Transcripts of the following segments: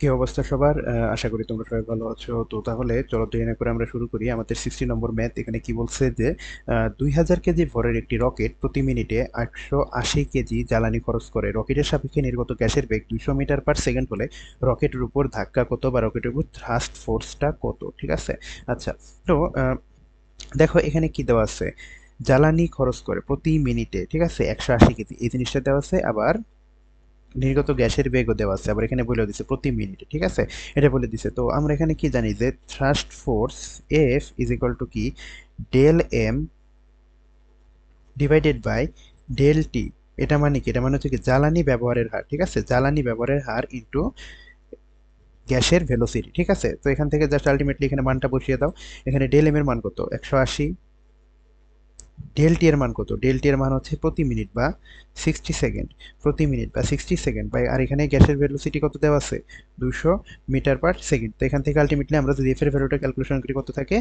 কি অবস্থা সবার? আশা করি তোমরা সবাই ভালো আছো। তো তাহলে চলো দেরি করে আমরা শুরু করি। আমাদের সিক্সটি নম্বর ম্যাথ এখানে কি বলছে যে দুই হাজার কেজি ভরের একটি রকেট প্রতি মিনিটে একশো আশি কেজি জ্বালানি খরচ করে। রকেটের সাপেক্ষে নির্গত গ্যাসের বেগ দুইশো মিটার পার সেকেন্ড হলে রকেটের উপর ধাক্কা কত বা রকেটের উপর থ্রাস্ট ফোর্সটা কত? ঠিক আছে? আচ্ছা তো দেখো এখানে কি দেওয়া আছে? জ্বালানি খরচ করে প্রতি মিনিটে, ঠিক আছে? একশো আশি কেজি। এই জিনিসটা দেওয়া আছে। আবার নির্গত গ্যাসের বেগও দেওয়া আছে, আবার এখানে বলে দিছে প্রতি মিনিটে, ঠিক আছে? এটা বলে দিছে। তো আমরা এখানে কি জানি যে thrust force F is equal to কি? Del M divided by del T এটা মানে কি? এটা মানে হচ্ছে কি জ্বালানি ব্যবহারের হার, ঠিক আছে? জ্বালানি ব্যবহারের হার ইন্টু গ্যাসের ভেলোসিটি ঠিক আছে? তো এখান থেকে জাস্ট আলটিমেটলি এখানে মানটা বসিয়ে দাও। এখানে ডেল এম এর মান কত? একশো আশি। ডেল টি এর মান কত? ডেল টি এর মান হচ্ছে প্রতি মিনিট বা সিক্সটি সেকেন্ড প্রতি মিনিট বা সিক্সটি সেকেন্ড বাই আর এখানে গ্যাসের ভেলোসিটি কত দেওয়া আছে? দুশো মিটার পার সেকেন্ড। তো এখান থেকে আলটিমেটলি আমরা যদি এফ এর ভ্যালুটা ক্যালকুলেশন করি, কত থাকে?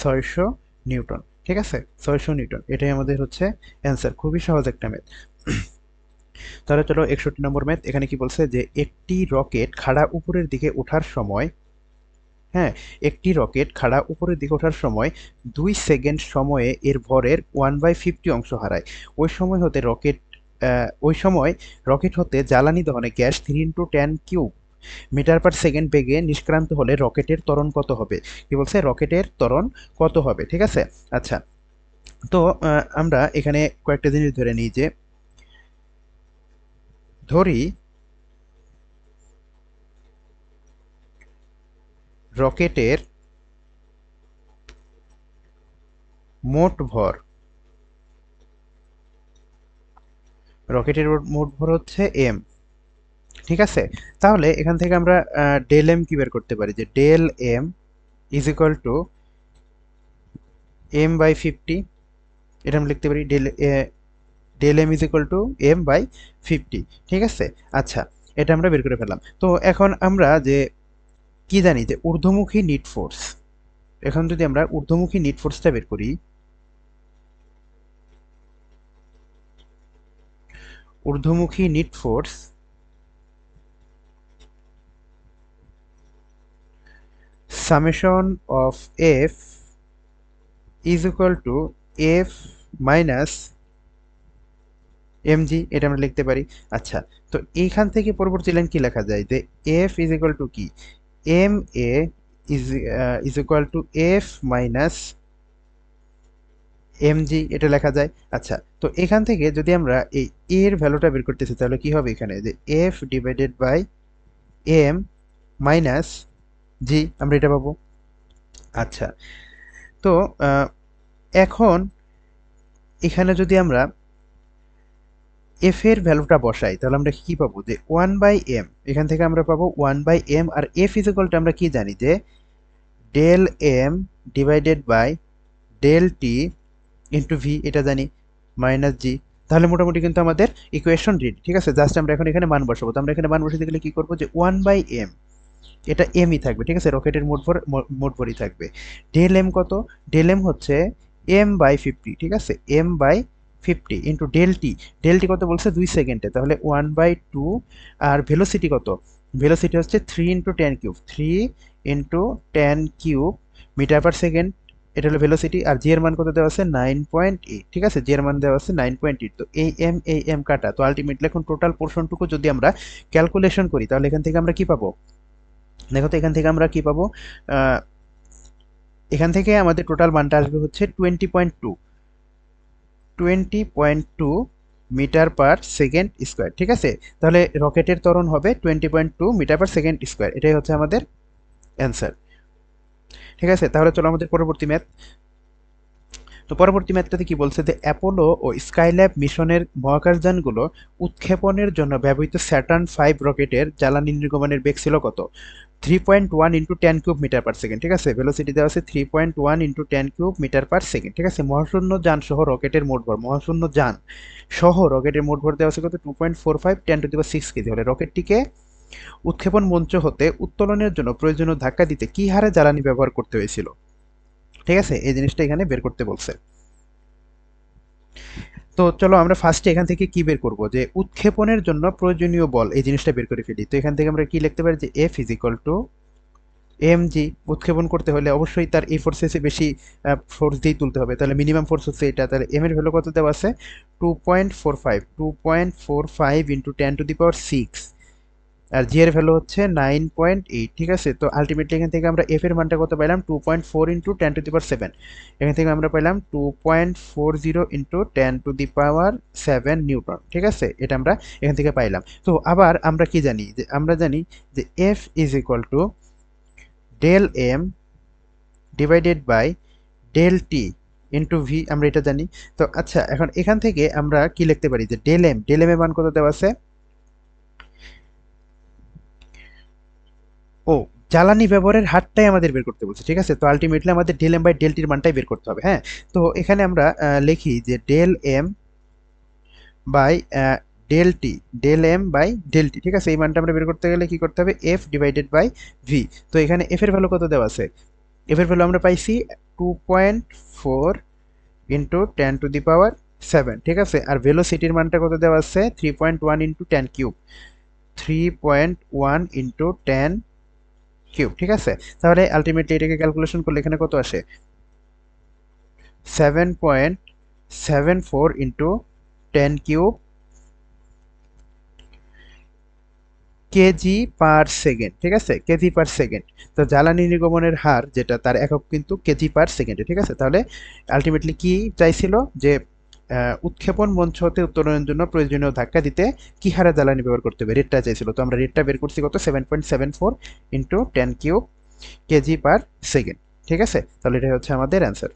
ছয়শো নিউটন। ঠিক আছে? ছয়শো নিউটন। এটাই আমাদের হচ্ছে অ্যান্সার খুবই সহজ একটা ম্যাথ তাহলে চলো একষট্টি নম্বর ম্যাথ এখানে কি বলছে? যে একটি রকেট খাড়া উপরের দিকে ওঠার সময় হ্যাঁ একটি রকেট খাড়া উপরের দিকে ওঠার সময় দুই সেকেন্ড সময়ে এর ভরের ওয়ান বাই ফিফটি অংশ হারায়। ওই সময় হতে রকেট ওই সময় রকেট হতে জ্বালানি দহনে gas three into ten cube metre per second বেগে নিষ্ক্রান্ত হলে রকেটের ত্বরণ কত হবে? কি বলছে? রকেটের ত্বরণ কত হবে? ঠিক আছে? আচ্ছা। তো আমরা এখানে কয়েকটা জিনিস ধরে নিই যে ধরি রকেটের মোট ভর। রকেটের মোট ভর হচ্ছে এম ঠিক আছে? তাহলে এখান থেকে আমরা ডেল এম কি বের করতে পারি? যে del M is equal to M by fifty এটা আমরা লিখতে পারি del del M is equal to M by fifty ঠিক আছে? আচ্ছা এটা আমরা বের করে ফেললাম। তো এখন আমরা যে কি জানি যে ঊর্ধ্বমুখী নিট ফোর্স এখন যদি আমরা ঊর্ধ্বমুখী নিট ফোর্সটা বের করি, ঊর্ধ্বমুখী net force summation of F is is to F minus M G এটা আমরা লিখতে পারি। আচ্ছা তো এইখান থেকে পরবর্তী লাইন কি লেখা যায়? যে এফ ইজ equal টু কি? M a is uh, is equal to f minus mg এটা লেখা যায়। আচ্ছা তো এখান থেকে যদি আমরা এই a এর ভ্যালুটা বের করতেছি তাহলে কি হবে এখানে? যে f divided by m minus G আমরা এটা পাবো। আচ্ছা তো এখন এখানে যদি আমরা এফ এর ভ্যালুটা বসাই, তাহলে আমরা কি পাবো? যে ওয়ান বাই এম এখান থেকে আমরা পাবো ওয়ান বাই এম আর এফ ইজিকলটা আমরা কি জানি? যে del M divided by del T into V এটা জানি মাইনাস জি তাহলে মোটামুটি কিন্তু আমাদের ইকুয়েশন রেডি ঠিক আছে? জাস্ট আমরা এখন এখানে মান বসাবো। তো আমরা এখানে মান বসাতে গেলে কি করব? যে ওয়ান বাই এম এটা এমই থাকবে, ঠিক আছে? রকেটের মোট ভর, মোট ভরই থাকবে। ডেল এম কত? ডেল এম হচ্ছে এম বাই ফিফটি ঠিক আছে? M by fifty into del T del T কত বলছে? দুই সেকেন্ডে তাহলে ওয়ান বাই টু আর ভেলোসিটি কত? ভেলোসিটি হচ্ছে three into ten cube three into ten cube metre per second এটা হলো ভেলোসিটি আর জি এর মান কত দেওয়া আছে? নাইন পয়েন্ট এইট ঠিক আছে? জি মান দেওয়া আছে নাইন পয়েন্ট এইট তো এই এম এই এম কাটা। তো আলটিমেটলি এখন টোটাল পোর্শনটুকু যদি আমরা ক্যালকুলেশন করি, তাহলে এখান থেকে আমরা কি পাবো? দেখো তো, এখান থেকে আমরা কি পাবো? এখান থেকে আমাদের টোটাল মানটা আসবে হচ্ছে twenty point two twenty point two metre per second square, ঠিক আছে? তাহলে রকেটের ত্বরণ হবে twenty point two metre per second square, এটাই হচ্ছে আমাদের অ্যান্সার। ঠিক আছে? তাহলে চলো আমাদের পরবর্তী ম্যাথ। তো পরবর্তী ম্যাথটাতে কি বলছে যে অ্যাপোলো ও স্কাইল্যাব মিশনের মহাকাশযানগুলো উৎক্ষেপণের জন্য ব্যবহৃত স্যাটার্ন ফাইভ রকেটের জ্বালানি নির্গমনের বেগ ছিল কত? Three point one into ten cube metre per second ঠিক আছে? ভেলোসিটি দেওয়া আছে three point one into ten cube metre per second ঠিক আছে? মহাশূন্য যান সহ রকেটের মোট ভর, মহাশূন্য যান সহ রকেটের মোট ভর দেওয়া আছে কত? Two point four five ten to the six kg. হলে রকেটটিকে উৎক্ষেপণ মঞ্চ হতে উত্তোলনের জন্য প্রয়োজনীয় ধাক্কা দিতে কি হারে জ্বালানি ব্যবহার করতে হয়েছিল? ঠিক আছে? এই জিনিসটা এখানে বের করতে বলছে। তো চলো আমরা ফার্স্টে এখান থেকে কি বের করব? যে উৎক্ষেপণের জন্য প্রয়োজনীয় বল, এই জিনিসটা বের করে ফেলি। তো এখান থেকে আমরা কি লিখতে পারি? যে F is to M G উৎক্ষেপণ করতে হলে অবশ্যই তার এই ফোর্সেসে বেশি ফোর্স দিয়েই তুলতে হবে। তাহলে মিনিমাম ফোর্স হচ্ছে এটা। তাহলে এম এর ভ্যালু কত দেওয়া আছে? Two point four five two point four five into ten to the power six R G এর ভ্যালু হচ্ছে নাইন পয়েন্ট এইট ঠিক আছে? তো আলটিমেটলি এখান থেকে আমরা এফ এর মানটা কত পাইলাম? Two point four into ten to the power seven এখান থেকে আমরা পাইলাম two point four zero into ten to the power seven newton ঠিক আছে? এটা আমরা এখান থেকে পাইলাম। তো আবার আমরা কি জানি? যে আমরা জানি যে F is equal to del M divided by del T into V আমরা এটা জানি। তো আচ্ছা এখন এখান থেকে আমরা কি লিখতে পারি? যে ডেল এম ডেল এম এর মান কত দেওয়া আছে? ও, জ্বালানি ব্যবহারের হারটাই আমাদের বের করতে বলছে, ঠিক আছে? তো আলটিমেটলি আমাদের ডেল এম বাই ডেল টির মানটাই বের করতে হবে হ্যাঁ? তো এখানে আমরা লিখি যে del M by del T del M by del T ঠিক আছে? এই মানটা আমরা বের করতে গেলে কি করতে হবে? এফ ডিভাইডেড বাই ভি তো এখানে এফ এর ভ্যালু কত দেওয়া আছে? এফ এর ভ্যালু আমরা পাইছি two point four into ten to the power seven ঠিক আছে? আর ভেলোসিটির মানটা কত দেওয়া আছে? Three point one into ten cube three point one into ten cube, ঠিক আছে? তাহলে আলটিমেটলি এটাকে ক্যালকুলেশন করলে এখানে কত আসে? Seven point seven four into ten cube kg per second ঠিক আছে? কেজি পার সেকেন্ড তো জ্বালানি নির্গমনের হার, যেটা তার একক কিন্তু কেজি পার সেকেন্ডে ঠিক আছে? তাহলে আলটিমেটলি কি চাইছিল? যে উৎক্ষেপণ মঞ্চ হতে উত্তোলনের জন্য প্রয়োজনীয় ধাক্কা দিতে কি হারে জ্বালানি ব্যবহার করতে হবে? রেটটা চাইছিল। তো আমরা রেটটা বের করছি কত? Seven point seven four into ten cube kg per second ঠিক আছে? তাহলে এটা হচ্ছে আমাদের অ্যান্সার